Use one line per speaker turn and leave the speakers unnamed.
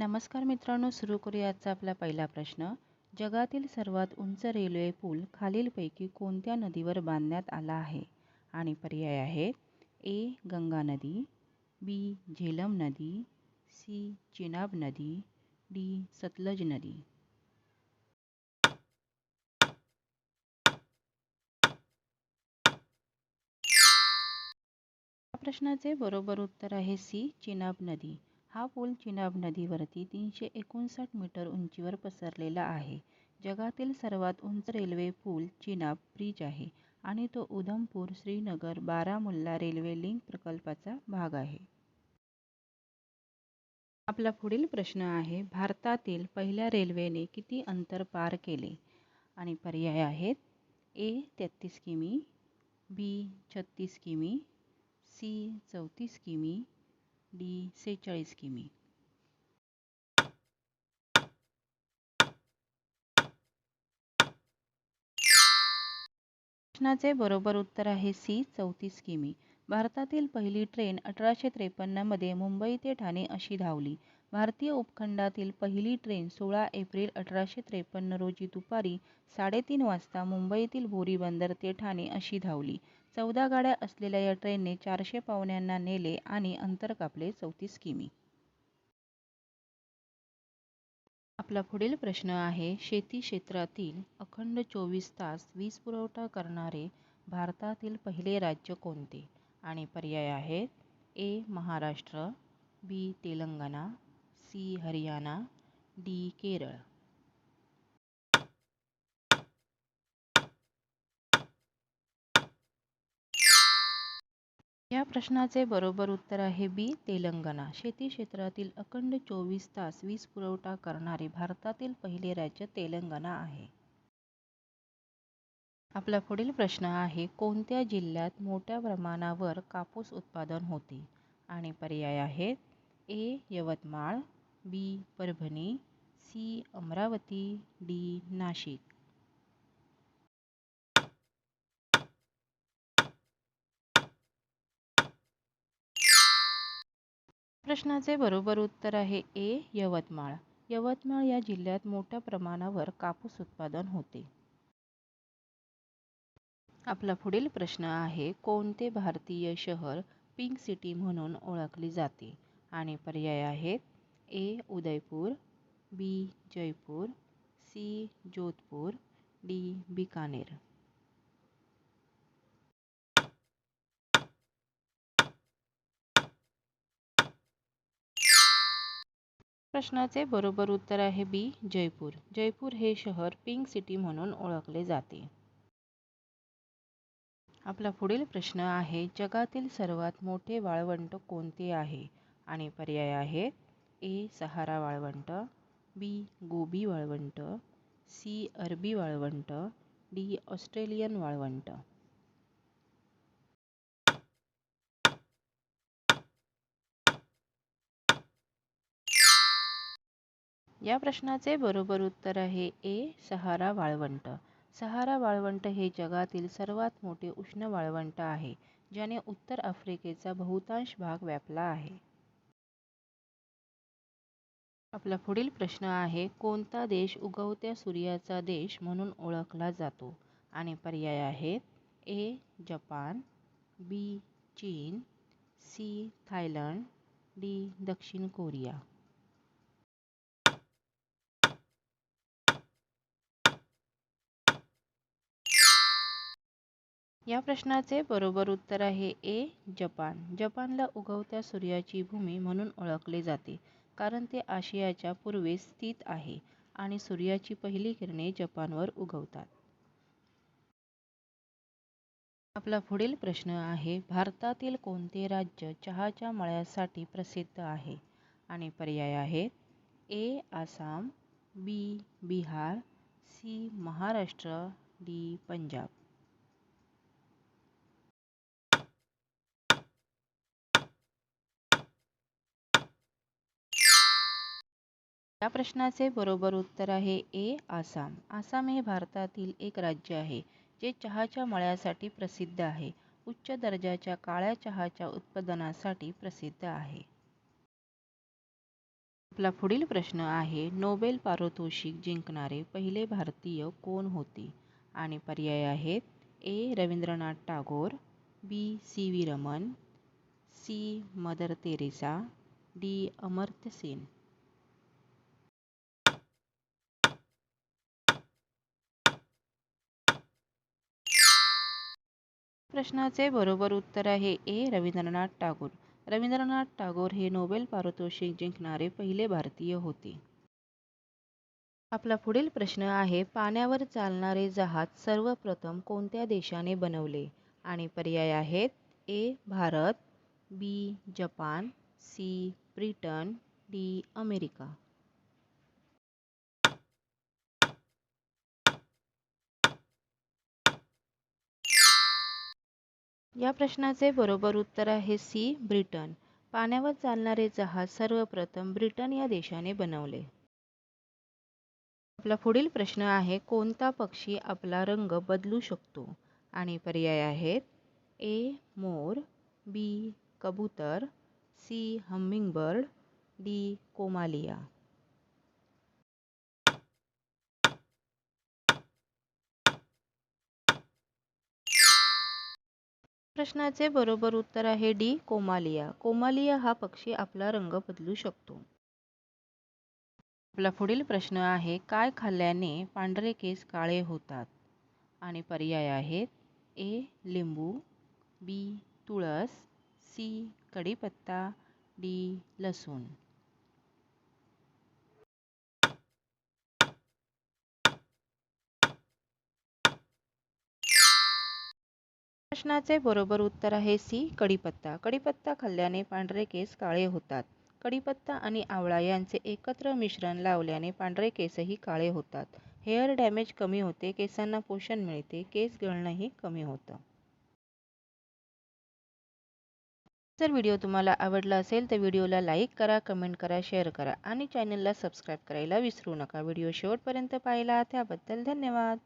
नमस्कार मित्रांनो सुरू करूया आजचा आपला पहिला प्रश्न. जगातील सर्वात उंच रेल्वे पूल खालीलपैकी कोणत्या नदीवर बांधण्यात आला आहे? आणि पर्याय आहेत ए गंगा नदी बी झेलम नदी सी चिनाब नदी डी सतलज नदी. या प्रश्नाचे बरोबर उत्तर आहे सी चिनाब नदी. हा पूल चिनाब नदीवरती तीनशे एकोणसाठ मीटर उंचीवर पसरलेला आहे. जगातील सर्वात उंच रेल्वे पूल चिनाब ब्रिज आहे आणि तो उधमपूर श्रीनगर बारामुल्ला रेल्वे लिंक प्रकल्पाचा भाग आहे. आपला पुढील प्रश्न आहे भारतातील पहिल्या रेल्वेने किती अंतर पार केले? आणि पर्याय आहेत ए तेहतीस किमी बी छत्तीस किमी सी चौतीस किमी डी सेहेचाळीस किमी. प्रश्नाचे बरोबर उत्तर आहे सी चौतीस किमी. भारतातील पहिली ट्रेन अठराशे त्रेपन्नमध्ये मुंबई ते ठाणे अशी धावली. भारतीय उपखंडातील पहिली ट्रेन सोळा एप्रिल अठराशे त्रेपन्न रोजी दुपारी साडेतीन वाजता मुंबईतील भोरी बंदर ते ठाणे अशी धावली. चौदा गाड्या असलेल्या या ट्रेनने चारशे पाहुण्यांना नेले आणि अंतर कापले चौतीस किमी. आपला पुढील प्रश्न आहे शेती क्षेत्रातील अखंड चोवीस तास वीज पुरवठा करणारे भारतातील पहिले राज्य कोणते? आणि पर्याय आहेत A Maharashtra B Telangana C Haryana D Kerala. या प्रश्नाचे बरोबर उत्तर आहे बी तेलंगणा. शेती क्षेत्रातील अखंड चोवीस तास वीज पुरवठा करणारे भारतातील पहिले राज्य तेलंगणा आहे. आपला पुढील प्रश्न आहे कोणत्या जिल्ह्यात मोठ्या प्रमाणावर कापूस उत्पादन होते? आणि पर्याय आहेत A Yavatmal B Parbhani C Amravati D Nashik. प्रश्नाचे बरोबर उत्तर आहे ए यवतमाळ. यवतमाळ या जिल्ह्यात मोठ्या प्रमाणावर कापूस उत्पादन होते. आपला पुढील प्रश्न आहे कोणते भारतीय शहर पिंक सिटी म्हणून ओळखले जाते? आणि पर्याय आहेत A Udaipur B Jaipur C Jodhpur D Bikaner. प्रश्नाचे बरोबर उत्तर आहे बी जयपूर. जयपूर हे शहर पिंक सिटी म्हणून ओळखले जाते. आपला पुढील प्रश्न आहे जगातील सर्वात मोठे वाळवंट कोणते आहे? आणि पर्याय आहेत ए सहारा वाळवंट बी गोबी वाळवंट सी अरबी वाळवंट डी ऑस्ट्रेलियन वाळवंट. या प्रश्नाचे बरोबर उत्तर आहे ए सहारा वाळवंट. सहारा वाळवंट हे जगातील सर्वात मोठे उष्ण वाळवंट आहे ज्याने उत्तर आफ्रिकेचा बहुतांश भाग व्यापला आहे. आपला पुढील प्रश्न आहे कोणता देश उगवत्या सूर्याचा देश म्हणून ओळखला जातो? आणि पर्याय आहेत ए जपान बी चीन सी थायलंड डी दक्षिण कोरिया. या प्रश्नाचे बरोबर उत्तर आहे ए जपान. जपानला उगवत्या सूर्याची भूमी म्हणून ओळखले जाते. कारण ते आशियाच्या पूर्वेस स्थित आहे आणि सूर्याची पहिली किरणे जपानवर उगवतात. आपला पुढील प्रश्न आहे भारतातील कोणते राज्य चहाच्या मळ्यासाठी प्रसिद्ध आहे? आणि पर्याय आहेत A Assam B Bihar C Maharashtra D Punjab. या प्रश्नाचे बरोबर उत्तर आहे ए आसाम. आसाम हे भारतातील एक राज्य आहे जे चहाच्या मळ्यासाठी प्रसिद्ध आहे. उच्च दर्जाच्या काळ्या चहाच्या उत्पादनासाठी प्रसिद्ध आहे. आपला पुढील प्रश्न आहे नोबेल पारितोषिक जिंकणारे पहिले भारतीय कोण होते? आणि पर्याय आहेत A Rabindranath Tagore B C V Raman C Mother Teresa D Amartya Sen. प्रश्नाचे बरोबर उत्तर आहे ए. रवींद्रनाथ टागोर. रवींद्रनाथ टागोर हे नोबेल पारितोषिक जिंकणारे पहिले भारतीय होते. आपला पुढील प्रश्न आहे पाण्यावर चालणारे जहाज सर्वप्रथम कोणत्या देशाने बनवले? आणि पर्याय आहेत A. Bharat B. Japan C. Britain D. America. या प्रश्नाचे बरोबर उत्तर आहे सी ब्रिटन. पाण्यावर चालणारे जहाज सर्वप्रथम ब्रिटन या देशाने बनवले. आपला पुढील प्रश्न आहे कोणता पक्षी आपला रंग बदलू शकतो? आणि पर्याय आहेत ए मोर बी कबूतर सी हमिंगबर्ड डी कोमालिया. प्रश्नाचे बरोबर उत्तर आहे डी कोमालिया. कोमालिया हा पक्षी आपला रंग बदलू शकतो. आपला पुढील प्रश्न आहे काय खाल्ल्याने पांढरे केस काळे होतात? आणि पर्याय आहेत ए लिंबू बी तुळस सी कढीपत्ता डी लसूण. प्रश्नाचे बरोबर उत्तर आहे सी कढीपत्ता. कढीपत्ता खाल्ल्याने पांढरे केस काळे होतात. कढीपत्ता आणि आवळा यांचे एकत्र मिश्रण लावल्याने पांढरे केसही काळे होतात. हेअर डॅमेज कमी होते केसांना पोषण मिळते केस गळणंही कमी होतं. जर व्हिडिओ तुम्हाला आवडला असेल तर व्हिडिओला लाईक करा कमेंट करा शेअर करा आणि चॅनलला सबस्क्राईब करायला विसरू नका. व्हिडिओ शेवटपर्यंत पाहिला त्याबद्दल धन्यवाद.